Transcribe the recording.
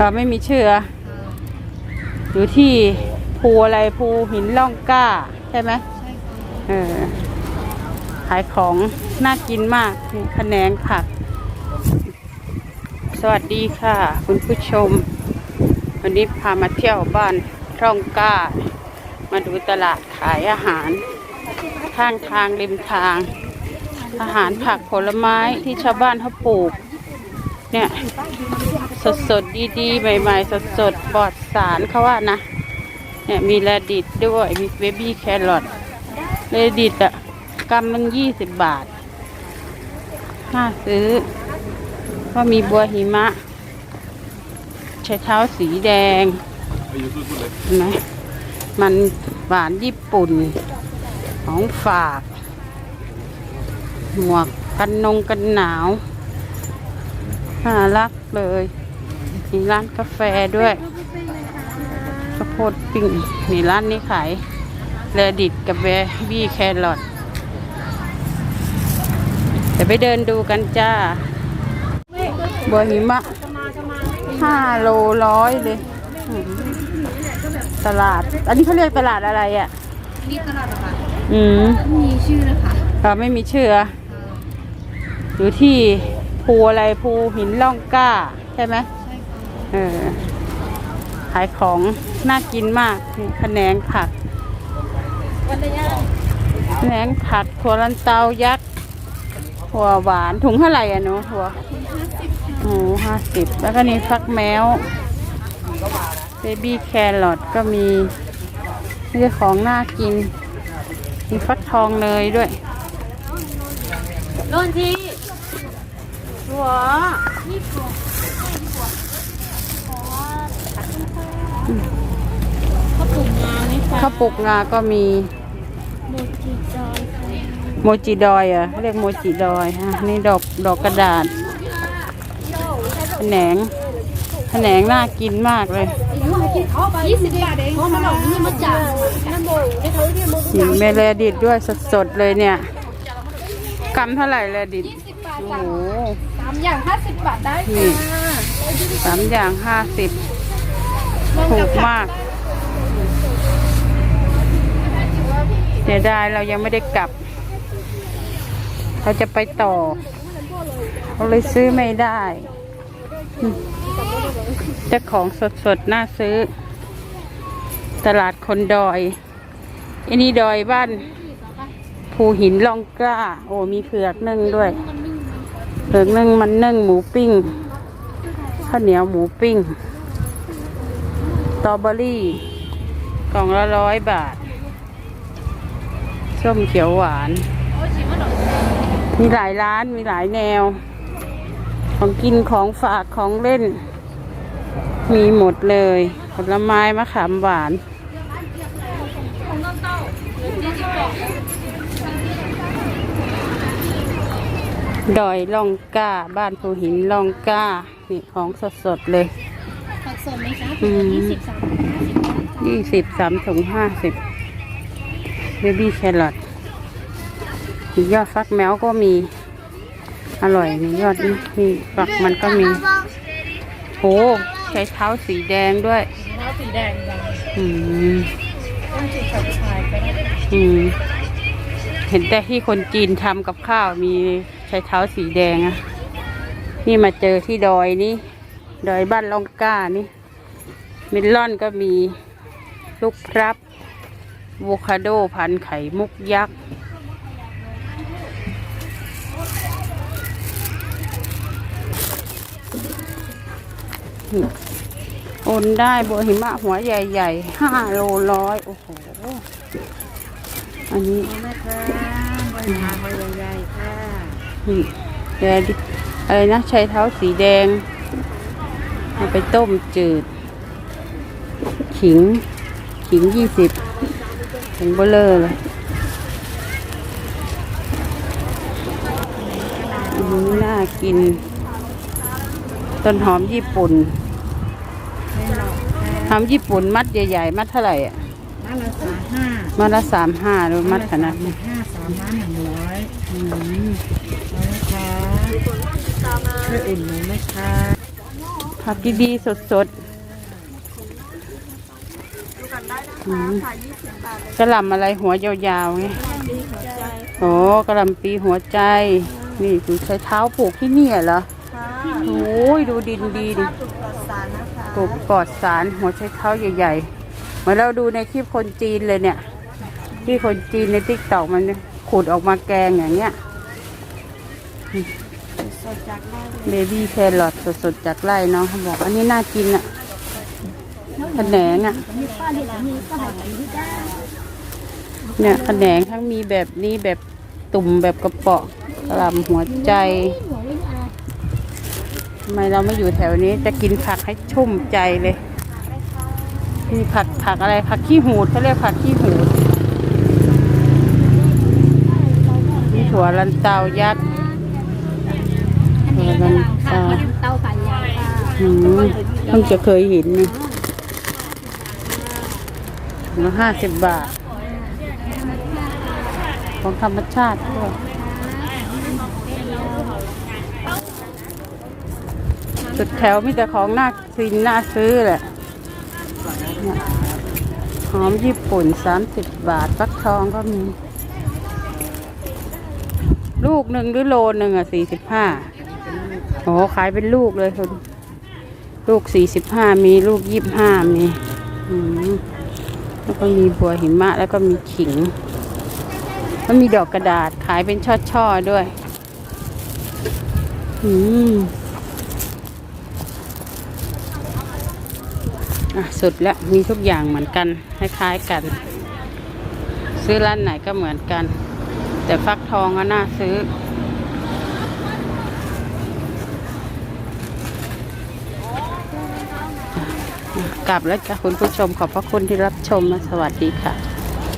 เราไม่มีชื่ออะอยู่ที่ภูอะไรภูหินล่องกล้า ใช่ไหมใช่ค่ะเออขายของน่ากินมากนี่ขนงผัก สวัสดีค่ะ คุณผู้ชม วันนี้พามาเที่ยวบ้านร่องกล้า มาดูตลาดขายอาหาร ข้างทางริมทาง อาหารผักผลไม้ที่ชาวบ้านเขาปลูก เนี่ยสดสดดีๆใหม่ๆสดสดปลอดสารเขาว่านะ เนี่ยมีแรดิตด้วยมีเบบี้แครอทเรดิตอะกำลังยี่สิบบาทน่าซื้อ ก็มีบัวหิมะใช้เท้าสีแดงเห็นไหมมันหวานญี่ปุ่น ของฝาก หมวกกันนงกันหนาว น่ารักเลยมีร้านกาแฟด้วยข้าวโพดปิ้งมีร้านนี้ขายเรดิตกับเบบี้แครอทเดี๋ยวไปเดินดูกันจ้าบัวหิมะห้าโลร้อยเลยอืมตลาด อันนี้เขาเรียกตลาดอะไรอะนี่ตลาดเหรอคะอืมมีชื่อนะคะเราไม่มีชื่ออะอยู่ที่ ภูอะไรภูหินล่องกล้า ใช่ไหมใช่ค่ะเออขายของน่ากินมากนี่แขนงผักวันระยะแขนงผักถั่วลันเตายักษ์ถั่วหวานถุงเท่าไหร่อะหนูถั่วห้าสิบโอ้ห้าสิบแล้วก็นี่ฟักแมวเบบี้แครอทก็มีนี่ของน่ากิน มีฟักทองเนยด้วยโดนทีหั วนี่ถูกเขาปลูกงาไหมคะข้าวปลูกงาก็มี โมจิจอยโมจิดอยอะเรียกโมจิดอยฮะนี่ดอกดอกกระดาษแขนงแขนงน่ากินมากเลยยี่สิบบาทเองเพราะมันออกนี่มาจากน้ำโมได้เขาเรียกโมหินเมลดิตด้วยสดๆเลยเนี่ยกำเท่าไหร่เลยี่สิบบาท โอ้จ้ะโหสามอย่างห้าสิบบาทได้นี่ค่ะสามอย่างห้าสิบถูกมากเสียดายเรายังไม่ได้กลับ เราจะไปต่อ เราเลยซื้อไม่ได้อืมเจ้าของสดๆ น่าซื้อ ตลาดคนดอยอันนี้ดอยบ้าน ภูหินล่องกล้า โอ้มีเผือกนึ่งด้วย เผือกนึ่งมันนึ่งหมูปิ้งข้าวเหนียวหมูปิ้งสตรอเบอรี่กล่องละร้อยบาท ส้มเขียวหวาน มีหลายร้านมีหลายแนว ของกินของฝากของเล่น มีหมดเลย ผลไม้มะขามหวาน ดอยล่องกล้า บ้านภูหินล่องกล้า นี่ของสดๆเลยผักสดไหมคะอืมยี่สิบสามห้าสิบยี่สิบสามถุงห้าสิบเบบี้แครอทมียอดฟักแมวก็มี อร่อยนี่ยอดนี่นี่ฝักมันก็มีโหใช้เท้าสีแดงด้วยเท้าสีแดงดอืมำต้องจิตกับชายก็ได้อืมเห็นแต่ที่คนจีนทำกับข้าวมี ใช้เท้าสีแดงอะนี่มาเจอที่ดอยนี่ ดอยบ้านล่องก้านี่มิลลอนก็มีลูกพรับโวคาโดพันไข่มุกยักษ์โอนได้บัวหิมะหัวใหญ่ๆห้าโลร้อยโอ้โห อันนี้นะคะบริหารบริใหญ่ นี่แดงดิอะไรนะใช้เท้าสีแดง เอาไปต้มจืด ขิง ขิงยี่สิบถึงเบลเลอร์เลยน่ากิน ต้นหอมญี่ปุ่น หอมญี่ปุ่นมัดใหญ่ๆ มัดเท่าไหร่อะ บ้านละสามห้ามัดละสามห้าหรือมัดขนาดนี้ห้าสามล้านหนึ่งร้อยอืมนะคะช่วยอุ่นหนูไหมคะผัผักดีๆสดๆอืมกระหล่ำอะไรหัวยาวๆไงโอ้กระหล่ำปีหัวใจ นี่คือใช้เท้าปลูกที่นี่เหรอโอ้ยดูดินดีดิปลูกปลอดสารหัวใช้เท้าใหญ่ๆ เหมือนเราดูในคลิปคนจีนเลยเนี่ย ที่คนจีนในติ๊กตอกมันขูดออกมาแกงอย่างเงี้ยเบบี้แครอทสดๆจากไร่เนาะเขาบอกอันนี้น่ากินอะแขนงอะเนี่ยแขนงทั้งมีแบบนี้แบบตุ่มแบบกระเปาะกระลำหัวใจทำไมเราไม่อยู่แถวนี้จะกินผักให้ชุ่มใจเลย มีผักผักอะไรผักขี้หูดเขาเรียกผักขี้หูดมีถั่วลันเตายักษ์ถั่วลันเตาอืมเพิ่งจะเคยเห็นนี่ถุงละห้าสิบบาท ของธรรมชาติด้วยสุดแถวมีแต่ของน่ากินน่าซื้อแหละ หอมญี่ปุ่นสามสิบบาทฟักทองก็มี ลูกหนึ่งหรือโลหนึ่งอะสี่สิบห้าโอ้ขายเป็นลูกเลยคุณลูกสี่สิบห้ามีลูกยี่บห้ามีแล้วก็มีบัวหิมะแล้วก็มีขิงแล้วมีดอกกระดาษขายเป็นช่อๆด้วย อืมอะ สุดแล้วมีทุกอย่างเหมือนกันคล้ายๆกัน ซื้อร้านไหนก็เหมือนกัน แต่ฟักทองก็น่าซื้อ กลับแล้วจ้ะคุณผู้ชมขอบพระคุณที่รับชมนะสวัสดีค่ะ